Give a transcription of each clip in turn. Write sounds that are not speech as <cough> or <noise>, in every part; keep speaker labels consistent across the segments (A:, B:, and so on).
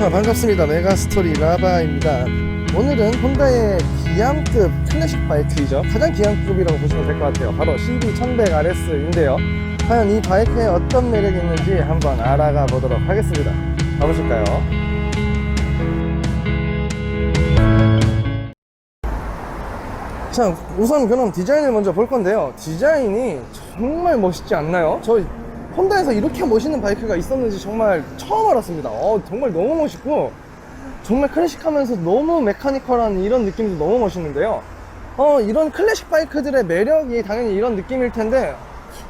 A: 자 반갑습니다. 메가스토리 라바입니다. 오늘은 혼다의 기암급 클래식 바이크이죠. 가장 기암급이라고 보시면 될 것 같아요. 바로 CB1100RS인데요. 과연 이 바이크에 어떤 매력이 있는지 한번 알아가 보도록 하겠습니다. 가보실까요? 자 우선 그럼 디자인을 먼저 볼 건데요. 디자인이 정말 멋있지 않나요? 저 혼다에서 이렇게 멋있는 바이크가 있었는지 정말 처음 알았습니다. 어, 정말 너무 멋있고 정말 클래식하면서 너무 메카니컬한 이런 느낌도 너무 멋있는데요. 어, 이런 클래식 바이크들의 매력이 당연히 이런 느낌일 텐데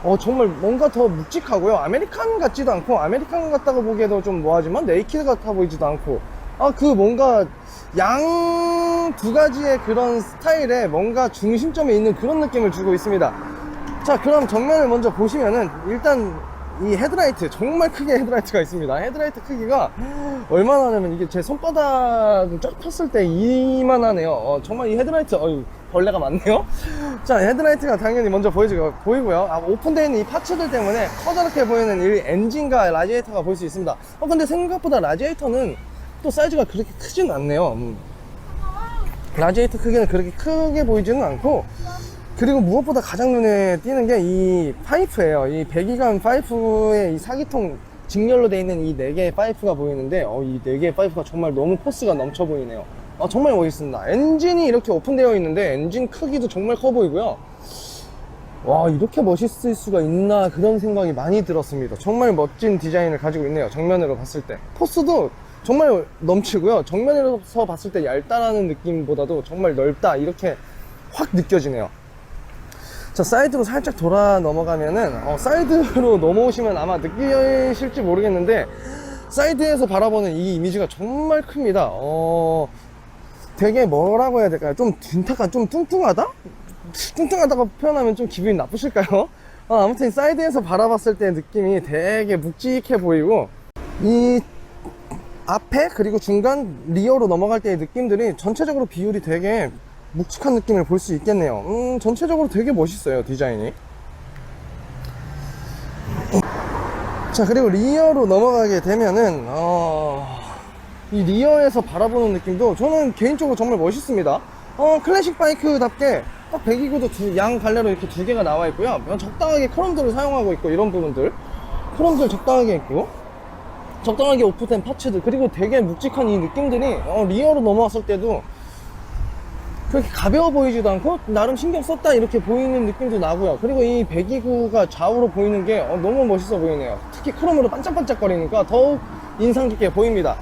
A: 어, 정말 뭔가 더 묵직하고요. 아메리칸 같지도 않고 아메리칸 같다고 보기에도 좀 뭐하지만 네이키드 같아 보이지도 않고 아 그 뭔가 양 두 가지의 그런 스타일에 뭔가 중심점에 있는 그런 느낌을 주고 있습니다. 자 그럼 정면을 먼저 보시면은 일단 이 헤드라이트 정말 크게 헤드라이트가 있습니다. 헤드라이트 크기가 얼마나 하냐면 이게 제 손바닥을 쫙 폈을 때 이만하네요. 어, 정말 이 헤드라이트 어유 벌레가 많네요. <laughs> 자 헤드라이트가 당연히 먼저 보이죠, 보이고요. 아, 오픈되어 있는 이 파츠들 때문에 커다랗게 보이는 이 엔진과 라디에이터가 보일 수 있습니다. 어 근데 생각보다 라디에이터는 또 사이즈가 그렇게 크진 않네요. 음. 라디에이터 크기는 그렇게 크게 보이지는 않고 그리고 무엇보다 가장 눈에 띄는 게 이 파이프예요. 이 배기관 파이프의 이 사기통 직렬로 되어 있는 이 네 개의 파이프가 보이는데 어, 이 네 개의 파이프가 정말 너무 포스가 넘쳐 보이네요. 어, 정말 멋있습니다. 엔진이 이렇게 오픈되어 있는데 엔진 크기도 정말 커 보이고요. 와 이렇게 멋있을 수가 있나 그런 생각이 많이 들었습니다. 정말 멋진 디자인을 가지고 있네요. 정면으로 봤을 때 포스도 정말 넘치고요. 정면에서 봤을 때 얇다라는 느낌보다도 정말 넓다 이렇게 확 느껴지네요. 자 사이드로 살짝 돌아 넘어가면은 어, 사이드로 <laughs> 넘어오시면 아마 느끼실지 모르겠는데 사이드에서 바라보는 이 이미지가 정말 큽니다. 어 되게 뭐라고 해야 될까요? 좀 둔탁한 좀 뚱뚱하다? 뚱뚱하다고 표현하면 좀 기분이 나쁘실까요? 어, 아무튼 사이드에서 바라봤을 때 느낌이 되게 묵직해 보이고 이 앞에 그리고 중간 리어로 넘어갈 때의 느낌들이 전체적으로 비율이 되게 묵직한 느낌을 볼 수 있겠네요. 음 전체적으로 되게 멋있어요 디자인이. 자 그리고 리어로 넘어가게 되면은 어, 이 리어에서 바라보는 느낌도 저는 개인적으로 정말 멋있습니다. 어 클래식 바이크답게 딱 배기구도 두, 양 갈래로 이렇게 두 개가 나와 있고요. 적당하게 크롬들을 사용하고 있고 이런 부분들. 크롬들 적당하게 있고 적당하게 오프된 파츠들 그리고 되게 묵직한 이 느낌들이 어, 리어로 넘어왔을 때도 그렇게 가벼워 보이지도 않고 나름 신경 썼다 이렇게 보이는 느낌도 나고요. 그리고 이 배기구가 좌우로 보이는 게 어, 너무 멋있어 보이네요. 특히 크롬으로 반짝반짝거리니까 더욱 인상 깊게 보입니다.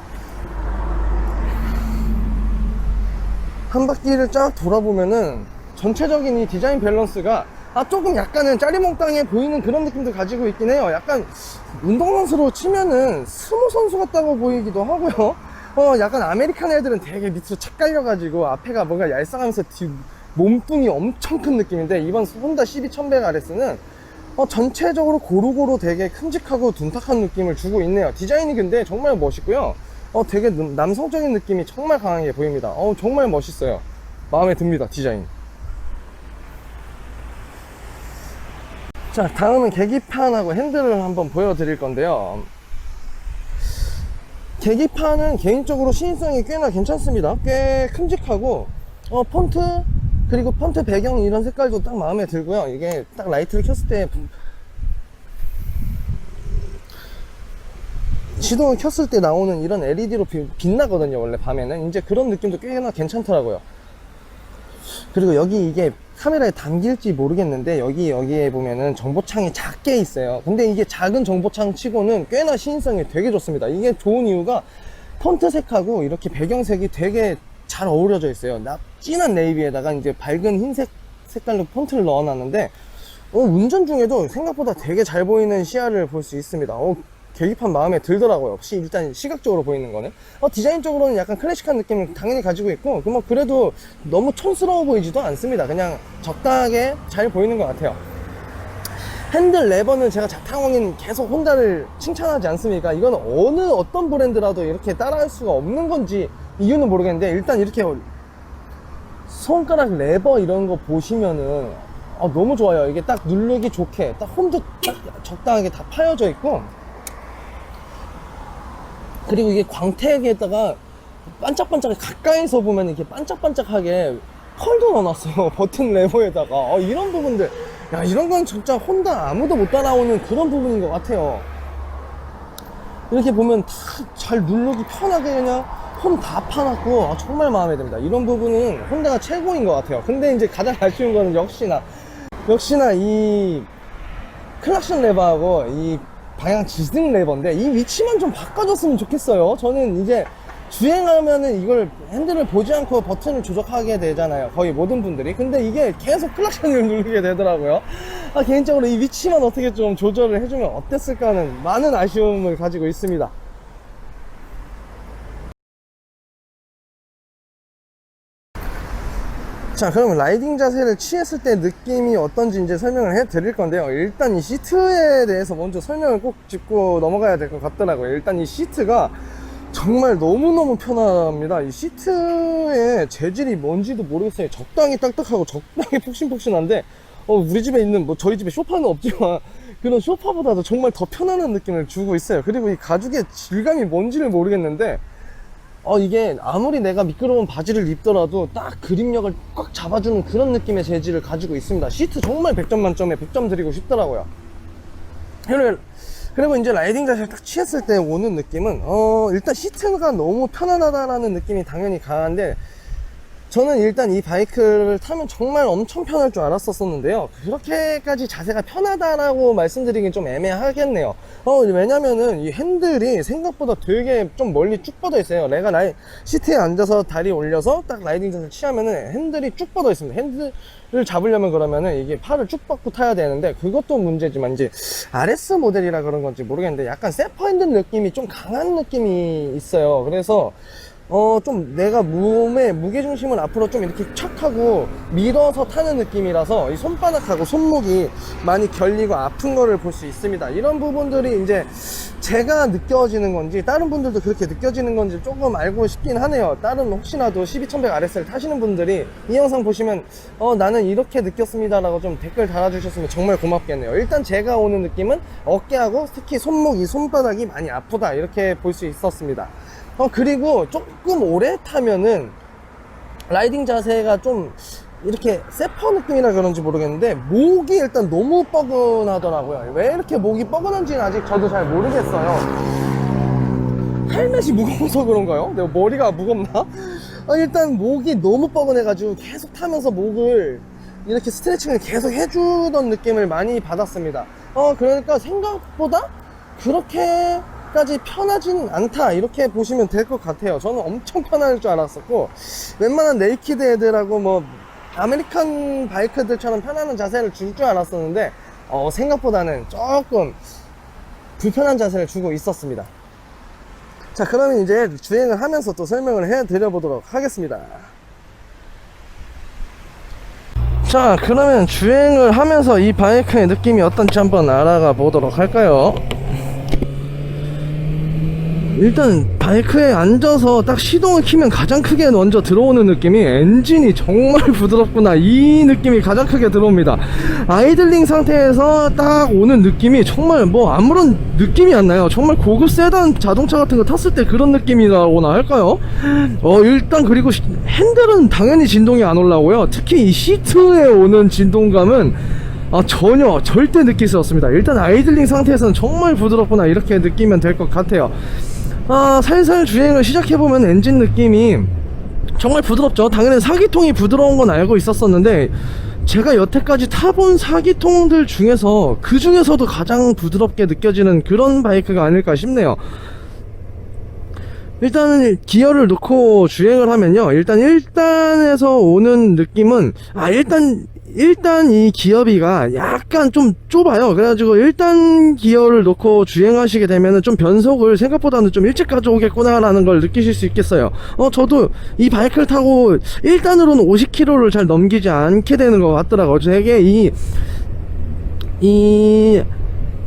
A: 한 바퀴를 쫙 돌아보면은 전체적인 이 디자인 밸런스가 아 조금 약간은 짜리몽땅해 보이는 그런 느낌도 가지고 있긴 해요. 약간 운동선수로 치면은 스모 선수 같다고 보이기도 하고요 어 약간 아메리칸 애들은 되게 밑으로 착 깔려가지고 앞에가 뭔가 얄쌍하면서 뒤 몸뚱이 엄청 큰 느낌인데 이번 혼다 CB1100RS는 어, 전체적으로 고루고루 되게 큼직하고 둔탁한 느낌을 주고 있네요. 디자인이 근데 정말 멋있고요. 어 되게 남- 남성적인 느낌이 정말 강하게 보입니다. 어 정말 멋있어요. 마음에 듭니다 디자인. 자 다음은 계기판하고 핸들을 한번 보여드릴 건데요 계기판은 개인적으로 시인성이 꽤나 괜찮습니다. 꽤 큼직하고 어, 폰트 그리고 폰트 배경 이런 색깔도 딱 마음에 들고요. 이게 딱 라이트를 켰을 때 시동을 켰을 때 나오는 이런 LED로 빛나거든요 원래 밤에는. 이제 그런 느낌도 꽤나 괜찮더라고요. 그리고 여기 이게 카메라에 담길지 모르겠는데 여기 여기에 보면은 정보창이 작게 있어요. 근데 이게 작은 정보창 치고는 꽤나 시인성이 되게 좋습니다. 이게 좋은 이유가 폰트 색하고 이렇게 배경색이 되게 잘 어우러져 있어요. 나 진한 네이비에다가 이제 밝은 흰색 색깔로 폰트를 넣어놨는데 어, 운전 중에도 생각보다 되게 잘 보이는 시야를 볼 수 있습니다. 어, 계기판 마음에 들더라고요. 혹시 일단 시각적으로 보이는 거는. 어, 디자인적으로는 약간 클래식한 느낌을 당연히 가지고 있고, 그 뭐, 그래도 너무 촌스러워 보이지도 않습니다. 그냥 적당하게 잘 보이는 것 같아요. 핸들 레버는 제가 자타공인 계속 혼다를 칭찬하지 않습니까? 이건 어느 어떤 브랜드라도 이렇게 따라할 수가 없는 건지 이유는 모르겠는데, 일단 이렇게 손가락 레버 이런 거 보시면은, 어, 너무 좋아요. 이게 딱 누르기 좋게, 딱 홈도 딱 적당하게 다 파여져 있고, 그리고 이게 광택에다가 반짝반짝 가까이서 보면 이렇게 반짝반짝하게 펄도 넣어놨어요. <laughs> 버튼 레버에다가. 어, 이런 부분들. 야 이런 건 진짜 혼다 아무도 못 따라오는 그런 부분인 것 같아요. 이렇게 보면 다 잘 누르기 편하게 그냥 홈 다 파놨고 아, 정말 마음에 듭니다. 이런 부분은 혼다가 최고인 것 같아요. 근데 이제 가장 <laughs> 아쉬운 거는 역시나 역시나 이 클락션 레버하고 이 방향 지등 레버인데 이 위치만 좀 바꿔줬으면 좋겠어요. 저는 이제 주행하면은 이걸 핸들을 보지 않고 버튼을 조작하게 되잖아요. 거의 모든 분들이. 근데 이게 계속 클락션을 <laughs> 누르게 되더라고요. 아, 개인적으로 이 위치만 어떻게 좀 조절을 해주면 어땠을까 하는 많은 아쉬움을 가지고 있습니다 자 그러면 라이딩 자세를 취했을 때 느낌이 어떤지 이제 설명을 해 드릴 건데요. 일단 이 시트에 대해서 먼저 설명을 꼭 짚고 넘어가야 될 것 같더라고요. 일단 이 시트가 정말 너무너무 편합니다. 이 시트의 재질이 뭔지도 모르겠어요. 적당히 딱딱하고 적당히 푹신푹신한데 어, 우리 집에 있는 뭐 저희 집에 소파는 없지만 그런 소파보다도 정말 더 편안한 느낌을 주고 있어요. 그리고 이 가죽의 질감이 뭔지를 모르겠는데 어 이게 아무리 내가 미끄러운 바지를 입더라도 딱 그립력을 꽉 잡아주는 그런 느낌의 재질을 가지고 있습니다. 시트 정말 100점 만점에 100점 드리고 싶더라고요. 그리고, 이제 라이딩 자세를 딱 취했을 때 오는 느낌은 어 일단 시트가 너무 편안하다라는 느낌이 당연히 강한데 저는 일단 이 바이크를 타면 정말 엄청 편할 줄 알았었는데요. 그렇게까지 자세가 편하다라고 말씀드리긴 좀 애매하겠네요. 어, 왜냐면은 이 핸들이 생각보다 되게 좀 멀리 쭉 뻗어 있어요. 내가 라이, 시트에 앉아서 다리 올려서 딱 라이딩 자세를 취하면은 핸들이 쭉 뻗어 있습니다. 핸들을 잡으려면 그러면은 이게 팔을 쭉 뻗고 타야 되는데 그것도 문제지만 이제 RS 모델이라 그런 건지 모르겠는데 약간 세퍼 핸들 느낌이 좀 강한 느낌이 있어요. 그래서 어, 좀 내가 몸의 무게중심을 앞으로 좀 이렇게 척 하고 밀어서 타는 느낌이라서 이 손바닥하고 손목이 많이 결리고 아픈 거를 볼 수 있습니다. 이런 부분들이 이제 제가 느껴지는 건지 다른 분들도 그렇게 느껴지는 건지 조금 알고 싶긴 하네요. 다른 혹시나도 12100 RS를 타시는 분들이 이 영상 보시면 어, 나는 이렇게 느꼈습니다 라고 좀 댓글 달아주셨으면 정말 고맙겠네요. 일단 제가 오는 느낌은 어깨하고 특히 손목, 이 손바닥이 많이 아프다 이렇게 볼 수 있었습니다. 어, 그리고 조금 오래 타면은 라이딩 자세가 좀 이렇게 세퍼 느낌이라 그런지 모르겠는데 목이 일단 너무 뻐근하더라고요. 왜 이렇게 목이 뻐근한지는 아직 저도 잘 모르겠어요. 헬멧이 무거워서 그런가요? 내가 머리가 무겁나? 아, 일단 목이 너무 뻐근해가지고 계속 타면서 목을 이렇게 스트레칭을 계속 해주던 느낌을 많이 받았습니다. 어, 그러니까 생각보다 그렇게 까지 편하진 않다. 이렇게 보시면 될 것 같아요. 저는 엄청 편할 줄 알았었고, 웬만한 네이키드 애들하고 뭐, 아메리칸 바이크들처럼 편안한 자세를 줄 줄 알았었는데, 어, 생각보다는 조금 불편한 자세를 주고 있었습니다. 자, 그러면 이제 주행을 하면서 또 설명을 해 드려 보도록 하겠습니다. 자, 그러면 주행을 하면서 이 바이크의 느낌이 어떤지 한번 알아가 보도록 할까요? 일단 바이크에 앉아서 딱 시동을 키면 가장 크게 먼저 들어오는 느낌이 엔진이 정말 <laughs> 부드럽구나. 이 느낌이 가장 크게 들어옵니다. 아이들링 상태에서 딱 오는 느낌이 정말 뭐 아무런 느낌이 안 나요. 정말 고급 세단 자동차 같은 거 탔을 때 그런 느낌이 나오나 할까요? 어 일단 그리고 시- 핸들은 당연히 진동이 안 올라오고요. 특히 이 시트에 오는 진동감은 아 전혀 절대 느낄 수 없습니다. 일단 아이들링 상태에서는 정말 부드럽구나 이렇게 느끼면 될 것 같아요 아 살살 주행을 시작해보면 엔진 느낌이 정말 부드럽죠. 당연히 사기통이 부드러운 건 알고 있었었는데 제가 여태까지 타본 사기통들 중에서 그 중에서도 가장 부드럽게 느껴지는 그런 바이크가 아닐까 싶네요 일단은 기어를 놓고 주행을 하면요. 일단 1단에서 오는 느낌은 아 일단 일단 이 기어비가 약간 좀 좁아요. 그래가지고 1단 기어를 놓고 주행하시게 되면은 좀 변속을 생각보다는 좀 일찍 가져오겠구나 라는 걸 느끼실 수 있겠어요. 어 저도 이 바이크를 타고 1단으로는 50km를 잘 넘기지 않게 되는 것 같더라고요. 되게 이 이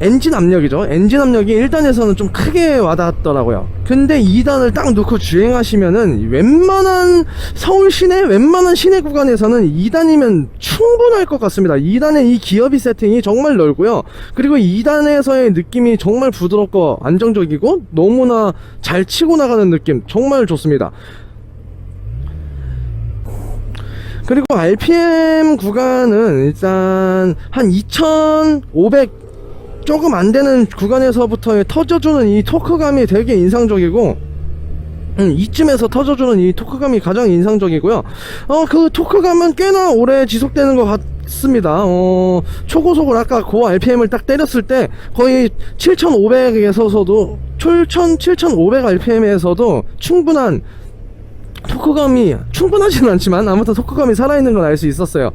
A: 엔진 압력이죠. 엔진 압력이 1단에서는 좀 크게 와닿았더라고요. 근데 2단을 딱 놓고 주행하시면은 웬만한 서울 시내, 웬만한 시내 구간에서는 2단이면 충분할 것 같습니다. 2단의 이 기어비 세팅이 정말 넓고요. 그리고 2단에서의 느낌이 정말 부드럽고 안정적이고 너무나 잘 치고 나가는 느낌 정말 좋습니다. 그리고 RPM 구간은 일단 한 2500 조금 안 되는 구간에서부터 터져주는 이 토크감이 되게 인상적이고 음, 이쯤에서 터져주는 이 토크감이 가장 인상적이고요. 어, 그 토크감은 꽤나 오래 지속되는 것 같습니다. 어, 초고속을 아까 고 RPM을 딱 때렸을 때 거의 7,500에서도 7,000, 7,500 RPM에서도 충분한 토크감이 충분하지는 않지만 아무튼 토크감이 살아있는 걸알수 있었어요.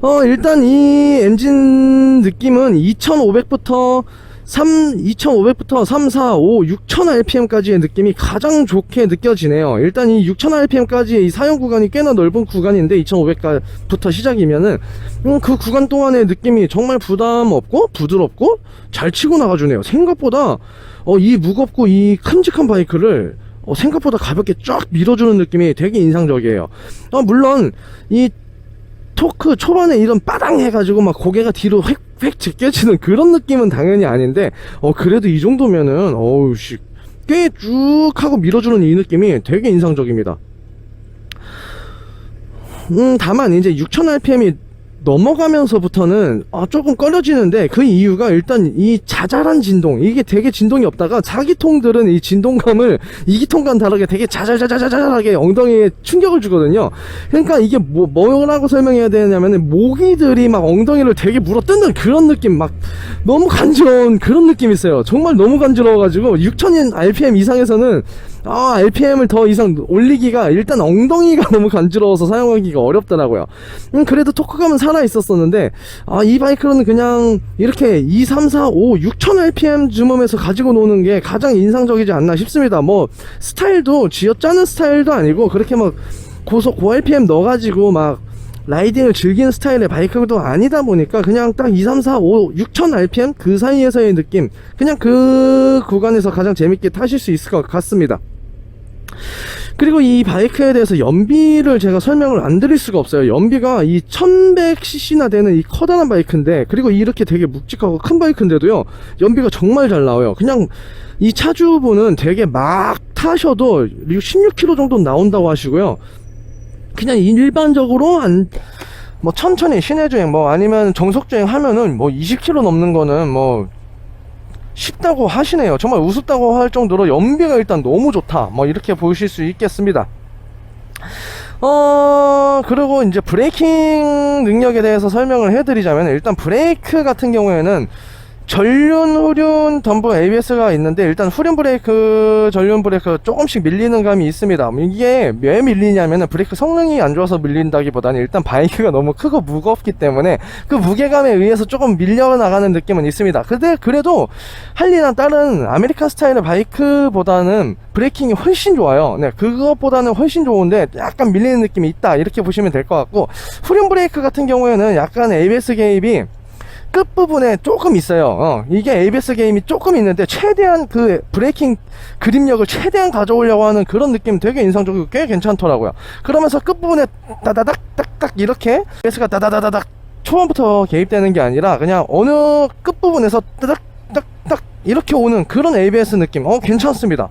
A: 어 일단 이 엔진 느낌은 2,500부터 3, 2,500부터 3, 4, 5, 6,000 RPM까지의 느낌이 가장 좋게 느껴지네요. 일단 이 6,000 RPM까지의 이 사용 구간이 꽤나 넓은 구간인데 2,500부터 시작이면은 음, 그 구간 동안의 느낌이 정말 부담 없고 부드럽고 잘 치고 나가주네요. 생각보다 어, 이 무겁고 이 큼직한 바이크를 어, 생각보다 가볍게 쫙 밀어주는 느낌이 되게 인상적이에요. 어, 물론 이 토크 초반에 이런 빠당 해가지고 막 고개가 뒤로 획획 제껴지는 그런 느낌은 당연히 아닌데 어 그래도 이 정도면은 어우 씨 꽤 쭉 하고 밀어주는 이 느낌이 되게 인상적입니다. 음 다만 이제 6000rpm이 넘어가면서부터는 아, 조금 꺼려지는데 그 이유가 일단 이 자잘한 진동 이게 되게 진동이 없다가 사기통들은 이 진동감을 이기통과는 다르게 되게 자잘자잘자잘하게 엉덩이에 충격을 주거든요. 그러니까 이게 뭐, 뭐라고 설명해야 되냐면은 모기들이 막 엉덩이를 되게 물어뜯는 그런 느낌 막 너무 간지러운 그런 느낌이 있어요. 정말 너무 간지러워가지고 6000 rpm 이상에서는 아, RPM을 더 이상 올리기가 일단 엉덩이가 <laughs> 너무 간지러워서 사용하기가 어렵더라고요. 음, 그래도 토크감은 살아 있었었는데, 아, 이 바이크로는 그냥 이렇게 2, 3, 4, 5, 6천 RPM 즈음에서 가지고 노는 게 가장 인상적이지 않나 싶습니다. 뭐, 스타일도 쥐어짜는 스타일도 아니고, 그렇게 막 고속, 고 RPM 넣어가지고 막, 라이딩을 즐기는 스타일의 바이크도 아니다 보니까 그냥 딱 2, 3, 4, 5, 6천 RPM 그 사이에서의 느낌 그냥 그 구간에서 가장 재밌게 타실 수 있을 것 같습니다 그리고 이 바이크에 대해서 연비를 제가 설명을 안 드릴 수가 없어요. 연비가 이 1100cc나 되는 이 커다란 바이크인데, 그리고 이렇게 되게 묵직하고 큰 바이크인데도요, 연비가 정말 잘 나와요. 그냥 이 차주분은 되게 막 타셔도 16km 정도 나온다고 하시고요. 그냥 일반적으로 한, 뭐 천천히 시내 주행, 뭐 아니면 정속 주행 하면은 뭐 20km 넘는 거는 뭐 쉽다고 하시네요. 정말 우습다고 할 정도로 연비가 일단 너무 좋다. 뭐 이렇게 보실 수 있겠습니다. 어, 그리고 이제 브레이킹 능력에 대해서 설명을 해드리자면 일단 브레이크 같은 경우에는 전륜, 후륜, 덤브 ABS가 있는데 일단 후륜 브레이크, 전륜 브레이크 조금씩 밀리는 감이 있습니다. 이게 왜 밀리냐면은 브레이크 성능이 안 좋아서 밀린다기보다는 일단 바이크가 너무 크고 무겁기 때문에 그 무게감에 의해서 조금 밀려 나가는 느낌은 있습니다. 근데 그래도 할리나 다른 아메리칸 스타일의 바이크보다는 브레이킹이 훨씬 좋아요. 네, 그것보다는 훨씬 좋은데 약간 밀리는 느낌이 있다. 이렇게 보시면 될 것 같고 후륜 브레이크 같은 경우에는 약간 ABS 개입이 끝부분에 조금 있어요. 어, 이게 ABS 게임이 조금 있는데 최대한 그 브레이킹 그립력을 최대한 가져오려고 하는 그런 느낌 되게 인상적이고 꽤 괜찮더라고요. 그러면서 끝부분에 따다닥 딱딱 이렇게 ABS가 따다다다닥 초반부터 개입되는 게 아니라 그냥 어느 끝부분에서 따닥 딱딱 이렇게 오는 그런 ABS 느낌. 어 괜찮습니다.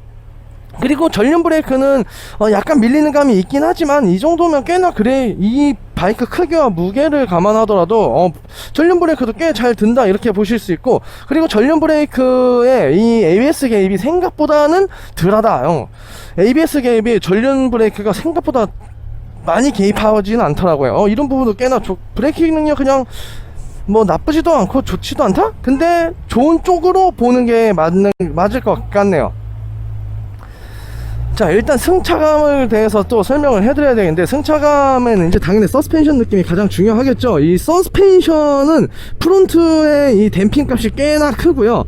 A: 그리고 전륜 브레이크는 어 약간 밀리는 감이 있긴 하지만 이 정도면 꽤나 그래. 이 바이크 크기와 무게를 감안하더라도 어 전륜 브레이크도 꽤 잘 든다. 이렇게 보실 수 있고. 그리고 전륜 브레이크의 이 ABS 개입이 생각보다는 덜하다. 어. ABS 개입이 전륜 브레이크가 생각보다 많이 개입하지는 않더라고요. 어, 이런 부분도 꽤나 좋 브레이크 능력 그냥 뭐 나쁘지도 않고 좋지도 않다? 근데 좋은 쪽으로 보는 게 맞는 맞을 것 같네요 자 일단 승차감을 대해서 또 설명을 해드려야 되겠는데 승차감에는 이제 당연히 서스펜션 느낌이 가장 중요하겠죠. 이 서스펜션은 프론트의 이 댐핑 값이 꽤나 크고요.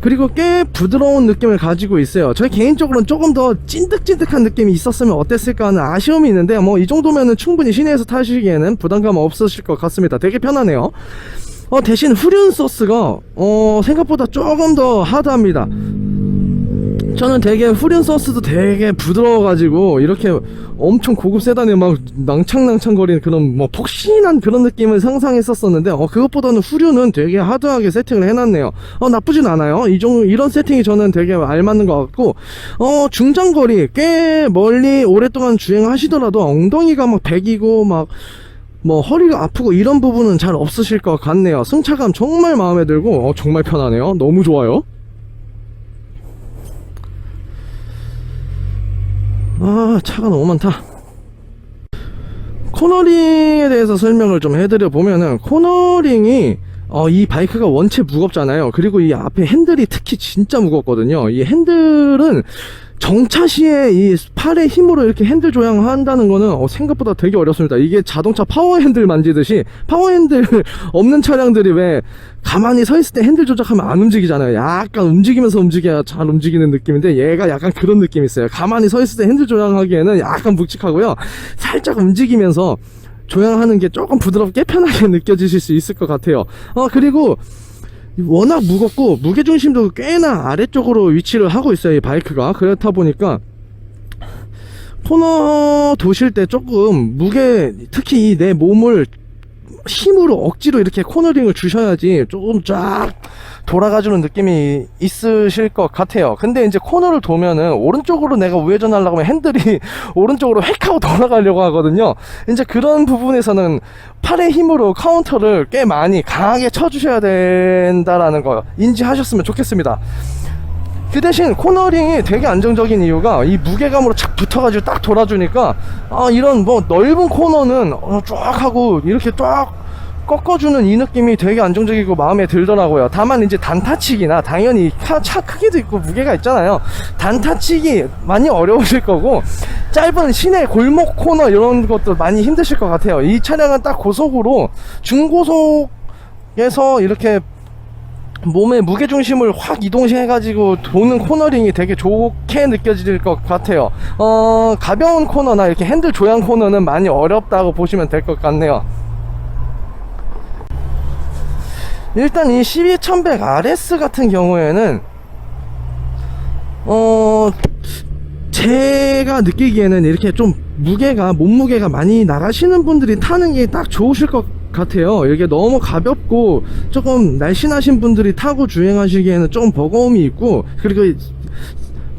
A: 그리고 꽤 부드러운 느낌을 가지고 있어요. 저희 개인적으로는 조금 더 찐득찐득한 느낌이 있었으면 어땠을까 하는 아쉬움이 있는데 뭐 이 정도면은 충분히 시내에서 타시기에는 부담감 없으실 것 같습니다. 되게 편하네요. 어, 대신 후륜 소스가 어, 생각보다 조금 더 하드합니다. 저는 되게 후륜 소스도 되게 부드러워가지고 이렇게 엄청 고급 세단에 막 낭창낭창거리는 그런 뭐 폭신한 그런 느낌을 상상했었었는데 어 그것보다는 후륜은 되게 하드하게 세팅을 해놨네요. 어 나쁘진 않아요. 이 종, 이런 세팅이 저는 되게 알맞는 것 같고 어 중장거리 꽤 멀리 오랫동안 주행하시더라도 엉덩이가 막 백이고 막뭐 허리가 아프고 이런 부분은 잘 없으실 것 같네요. 승차감 정말 마음에 들고 어, 정말 편하네요. 너무 좋아요 아 차가 너무 많다. 코너링에 대해서 설명을 좀 해드려 보면은 코너링이 어, 이 바이크가 원체 무겁잖아요. 그리고 이 앞에 핸들이 특히 진짜 무겁거든요. 이 핸들은 정차 시에 이 팔의 힘으로 이렇게 핸들 조향한다는 거는 어, 생각보다 되게 어렵습니다. 이게 자동차 파워 핸들 만지듯이 파워 핸들 <laughs> 없는 차량들이 왜 가만히 서 있을 때 핸들 조작하면 안 움직이잖아요. 약간 움직이면서 움직여야 잘 움직이는 느낌인데 얘가 약간 그런 느낌이 있어요. 가만히 서 있을 때 핸들 조향하기에는 약간 묵직하고요. 살짝 움직이면서 조향하는 게 조금 부드럽게 편하게 <laughs> 느껴지실 수 있을 것 같아요. 어 그리고 워낙 무겁고 무게중심도 꽤나 아래쪽으로 위치를 하고 있어요 이 바이크가. 그렇다 보니까 코너 도실 때 조금 무게 특히 이내 몸을 힘으로 억지로 이렇게 코너링을 주셔야지 조금 쫙 돌아가주는 느낌이 있으실 것 같아요. 근데 이제 코너를 도면은 오른쪽으로 내가 우회전 하려고 하면 핸들이 <laughs> 오른쪽으로 획 하고 돌아가려고 하거든요. 이제 그런 부분에서는 팔의 힘으로 카운터를 꽤 많이 강하게 쳐주셔야 된다라는 거 인지하셨으면 좋겠습니다. 그 대신 코너링이 되게 안정적인 이유가 이 무게감으로 착 붙어가지고 딱 돌아주니까 아 이런 뭐 넓은 코너는 어, 쫙 하고 이렇게 쫙 꺾어주는 이 느낌이 되게 안정적이고 마음에 들더라고요. 다만 이제 단타치기나 당연히 차, 차 크기도 있고 무게가 있잖아요. 단타치기 많이 어려우실 거고 짧은 시내 골목 코너 이런 것도 많이 힘드실 것 같아요. 이 차량은 딱 고속으로 중고속에서 이렇게 몸의 무게중심을 확 이동시켜가지고 도는 코너링이 되게 좋게 느껴질 것 같아요. 어 가벼운 코너나 이렇게 핸들 조향 코너는 많이 어렵다고 보시면 될 것 같네요 일단 이 12100 RS 같은 경우에는 어 제가 느끼기에는 이렇게 좀 무게가 몸무게가 많이 나가시는 분들이 타는 게 딱 좋으실 것 같아요. 이게 너무 가볍고 조금 날씬하신 분들이 타고 주행하시기에는 조금 버거움이 있고 그리고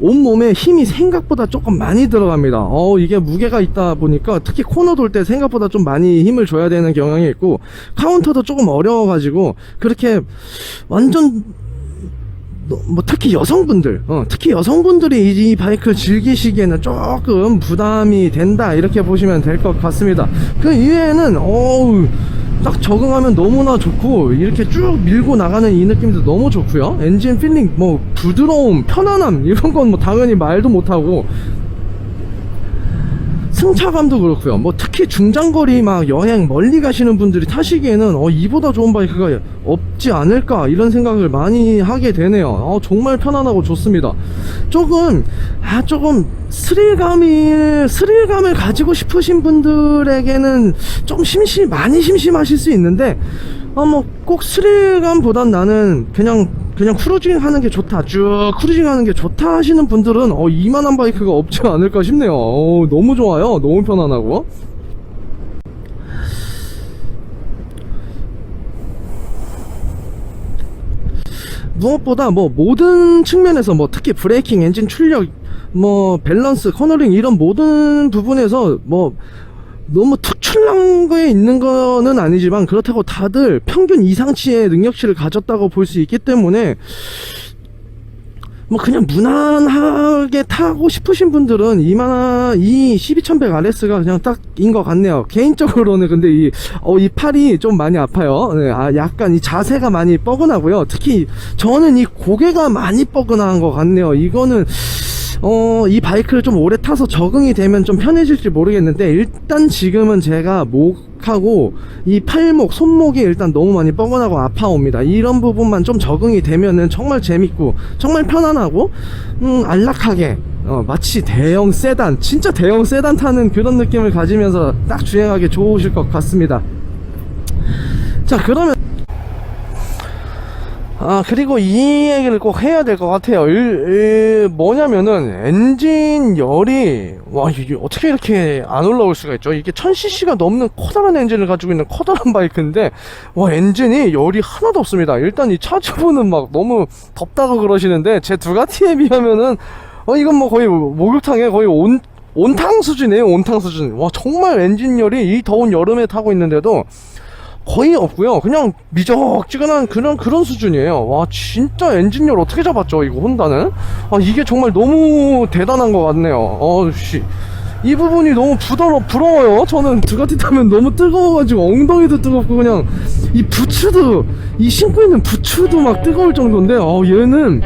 A: 온몸에 힘이 생각보다 조금 많이 들어갑니다. 어 이게 무게가 있다 보니까 특히 코너 돌 때 생각보다 좀 많이 힘을 줘야 되는 경향이 있고 카운터도 조금 어려워 가지고 그렇게 완전 너- 뭐 특히 여성분들 어, 특히 여성분들이 이, 이 바이크를 즐기시기에는 조금 부담이 된다 이렇게 보시면 될 것 같습니다. 그 이외에는 어우 딱 적응하면 너무나 좋고 이렇게 쭉 밀고 나가는 이 느낌도 너무 좋고요. 엔진 필링 뭐 부드러움 편안함 이런 건 뭐 당연히 말도 못하고 승차감도 그렇고요. 뭐 특히 중장거리 막 여행 멀리 가시는 분들이 타시기에는 어 이보다 좋은 바이크가 없지 않을까 이런 생각을 많이 하게 되네요. 어 정말 편안하고 좋습니다. 조금 아 조금 스릴감이 스릴감을 가지고 싶으신 분들에게는 좀 심심 많이 심심하실 수 있는데 아뭐꼭 스릴감보단 나는 그냥 그냥 크루징 하는 게 좋다. 쭉 크루징 하는 게 좋다 하시는 분들은 어 이만한 바이크가 없지 않을까 싶네요. 어, 너무 좋아요. 너무 편안하고. 무엇보다 뭐 모든 측면에서 뭐 특히 브레이킹 엔진 출력 뭐 밸런스 커너링 이런 모든 부분에서 뭐 너무 특출난 거에 있는 거는 아니지만 그렇다고 다들 평균 이상치의 능력치를 가졌다고 볼 수 있기 때문에 뭐 그냥 무난하게 타고 싶으신 분들은 이만 이12100 RS가 그냥 딱인 것 같네요. 개인적으로는 근데 이, 어, 이 팔이 좀 많이 아파요. 네, 아, 약간 이 자세가 많이 뻐근하고요. 특히 저는 이 고개가 많이 뻐근한 것 같네요. 이거는 어, 이 바이크를 좀 오래 타서 적응이 되면 좀 편해질지 모르겠는데, 일단 지금은 제가 목하고 이 팔목, 손목이 일단 너무 많이 뻐근하고 아파옵니다. 이런 부분만 좀 적응이 되면은 정말 재밌고, 정말 편안하고, 음, 안락하게, 어, 마치 대형 세단, 진짜 대형 세단 타는 그런 느낌을 가지면서 딱 주행하기 좋으실 것 같습니다. 자, 그러면 아 그리고 이 얘기를 꼭 해야 될 것 같아요. 일, 일, 뭐냐면은 엔진 열이 와 이게 어떻게 이렇게 안 올라올 수가 있죠? 이게 1000cc가 넘는 커다란 엔진을 가지고 있는 커다란 바이크인데 와 엔진이 열이 하나도 없습니다. 일단 이 차주분은 막 너무 덥다고 그러시는데 제 두가티에 비하면은 어 이건 뭐 거의 목욕탕에 거의 온 온탕 수준이에요 온탕 수준. 와 정말 엔진 열이 이 더운 여름에 타고 있는데도 거의 없고요. 그냥 미적지근한 그런 그런 수준이에요. 와 진짜 엔진열 어떻게 잡았죠 이거 혼다는? 아 이게 정말 너무 대단한 것 같네요. 어씨 이 부분이 너무 부더러 부러워요. 저는 두가티 타면 너무 뜨거워가지고 엉덩이도 뜨겁고 그냥 이 부츠도 이 신고 있는 부츠도 막 뜨거울 정도인데 어 얘는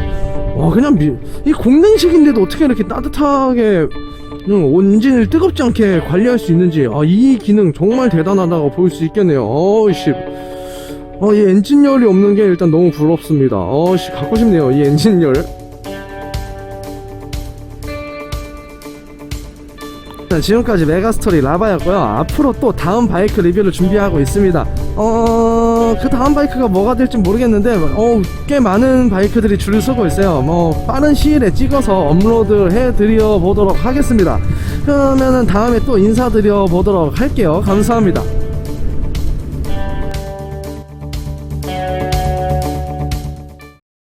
A: 와 그냥 미, 이 공랭식인데도 어떻게 이렇게 따뜻하게 음, 엔진을 뜨겁지 않게 관리할 수 있는지. 아, 이 기능 정말 대단하다고 볼 수 있겠네요. 어이씨. 어, 이 엔진열이 없는 게 일단 너무 부럽습니다. 어이씨 갖고 싶네요 이 엔진열 지금까지 메가스토리 라바였고요. 앞으로 또 다음 바이크 리뷰를 준비하고 있습니다. 어... 그 다음 바이크가 뭐가 될지 모르겠는데 어, 꽤 많은 바이크들이 줄을 서고 있어요. 뭐 빠른 시일에 찍어서 업로드 해드려 보도록 하겠습니다. 그러면은 다음에 또 인사드려 보도록 할게요. 감사합니다